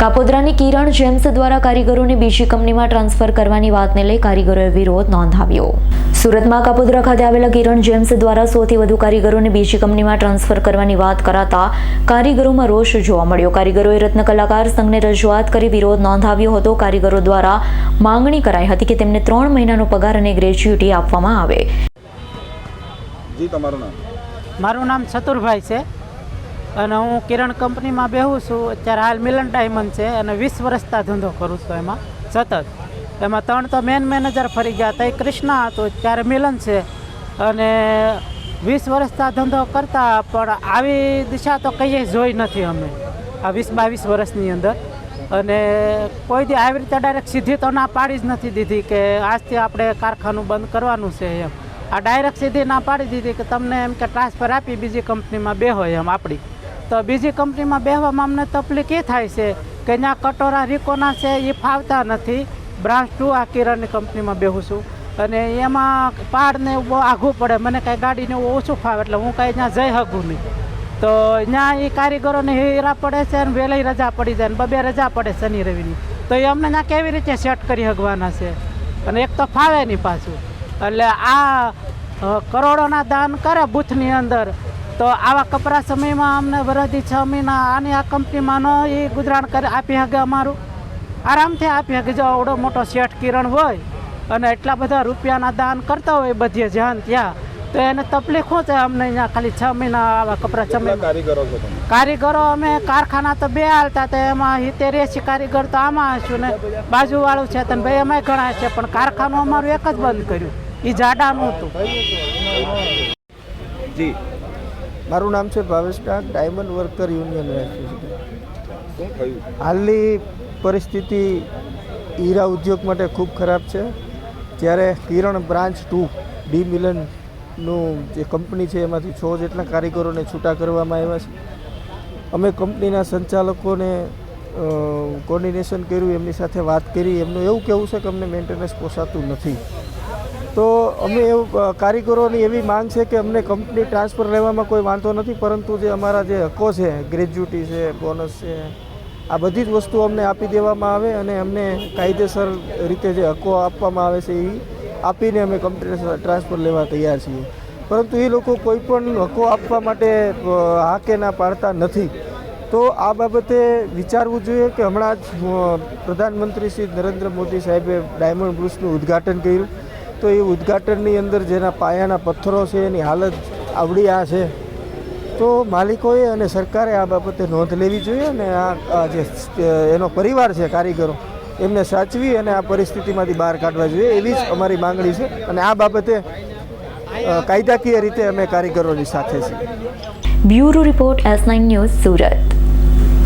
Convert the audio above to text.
કાપોદ્રાની કિરણ James દ્વારા કારીગરોને બીજી કંપનીમાં ટ્રાન્સફર કરવાની વાતને લઈ કારીગરોએ વિરોધ નોંધાવ્યો. સુરતમાં કાપોદ્રા ખાતે આવેલા કિરણ જેમ્સ દ્વારા સૌથી વધુ કારીગરોને બીજી કંપનીમાં ટ્રાન્સફર કરવાની વાત કરાતા કારીગરોમાં રોષ જોવા મળ્યો. કારીગરોએ રત્ન કલાકાર સંઘને રજૂઆત કરી વિરોધ નોંધાવ્યો હતો. કારીગરો દ્વારા માંગણી કરાઈ હતી કે તેમને ત્રણ મહિનાનો પગાર અને ગ્રેચ્યુટી આપવામાં આવે. જી તમારું નામ? મારું નામ ચતુરભાઈ છે. અને હું કિરણ કંપનીમાં બેહું છું. અત્યારે હાલ મિલન ડાયમંડ છે અને વીસ વર્ષતા ધંધો કરું છું એમાં. સતત. એમાં ત્રણ તો મેન મેનેજર ફરી ગયા. તઈ કૃષ્ણા હતું, ત્યારે મિલન છે. અને વીસ વર્ષતા ધંધો કરતા, પણ આવી દિશા તો કહીએ જોઈ નથી અમે. આ વીસ બાવીસ વર્ષની અંદર. અને કોઈ દી આવી રીતે ડાયરેક્ટ સીધી તો ના પાડી જ નથી દીધી કે આજથી આપણે કારખાનું બંધ કરવાનું છે એમ. આ ડાયરેક્ટ સીધી ના પાડી દીધી કે તમને એમ કે ટ્રાન્સફર આપી બીજી કંપનીમાં બેહો એમ આપણી. તો બીજી કંપનીમાં બેહવામાં અમને તકલીફ એ થાય છે કે ત્યાં કટોરા રીકોના છે એ ફાવતા નથી. બ્રાન્ચ ટુ આ કિરણની કંપનીમાં બેહું છું. અને એમાં પાડને બહુ આઘું પડે. મને કાંઈ ગાડીને ઓછું ફાવે એટલે હું કાંઈ ત્યાં જઈ શકું નહીં. તો ત્યાં એ કારીગરોને હેરા પડે છે અને વહેલી રજા પડી જાય ને બબે રજા પડે શનિ રવિની. તો એ અમને ત્યાં કેવી રીતે સેટ કરી શકવાના છે? અને એક તો ફાવે નહીં પાછું. એટલે આ કરોડોના દાન કરે બૂથની અંદર. તો આવા કપરા સમયમાં અમને વરદી છ મહિના આની આ કંપનીમાં ન એ ગુજરાન કરી આપી શકે અમારું. આરામથી આપી શકે જો આવડો મોટો શેઠ કિરણ હોય અને એટલા બધા રૂપિયાના દાન કરતા હોય બધે જ્યાં ત્યાં તો એને તકલીફ શું છે અમને અહીંયા ખાલી છ મહિના આવા કપરા છ કારીગરો કારીગરો અમે કારખાના તો બે હાલતા તો એમાં હિતેર એસી કારીગર તો આમાં હશું ને બાજુવાળું છે તને ભાઈ એમાંય ઘણા છે પણ કારખાનું અમારું એક જ બંધ કર્યું. એ જાડાનું હતું. જી. મારું નામ છે Bhavesh Dang diamond worker union હાલની પરિસ્થિતિ હીરા ઉદ્યોગ માટે ખૂબ ખરાબ છે. જ્યારે કિરણ બ્રાન્ચ ટુ ડી મિલનનું જે કંપની છે એમાંથી છ જેટલા કારીગરોને છૂટા કરવામાં આવ્યા છે. અમે કંપનીના સંચાલકોને કોર્ડિનેશન કર્યું એમની સાથે વાત કરી. એમનું એવું કહેવું છે કે અમને મેન્ટેનન્સ પોસાતું નથી. તો અમે એવું કારીગરોની એવી માંગ છે કે અમને કંપની ટ્રાન્સફર લેવામાં કોઈ વાંધો નથી, પરંતુ જે અમારા જે હકો છે ગ્રેજ્યુટી છે, બોનસ છે, આ બધી જ વસ્તુઓ અમને આપી દેવામાં આવે અને અમને કાયદેસર રીતે જે હકો આપવામાં આવે છે એ આપીને અમે કંપની ટ્રાન્સફર લેવા તૈયાર છીએ. પરંતુ એ લોકો કોઈ પણ હકો આપવા માટે હા કે ના પાડતા નથી. તો આ બાબતે વિચારવું જોઈએ કે હમણાં જ પ્રધાનમંત્રી શ્રી નરેન્દ્ર મોદી સાહેબે ડાયમંડ બ્રુસનું ઉદ્ઘાટન કર્યું. તો એ ઉદ્ઘાટનની અંદર જેના પાયાના પથ્થરો છે, એની હાલત આવડી આ છે. તો માલિકોએ અને સરકારે આ બાબતે નોંધ લેવી જોઈએ અને આ જે એનો પરિવાર છે, કારીગરો, એમને સાચવી અને આ પરિસ્થિતિમાંથી બહાર કાઢવા જોઈએ, એવી જ અમારી માંગણી છે. અને આ બાબતે કાયદાકીય રીતે અમે કારીગરોની સાથે છીએ. Bureau report S nine news Surat.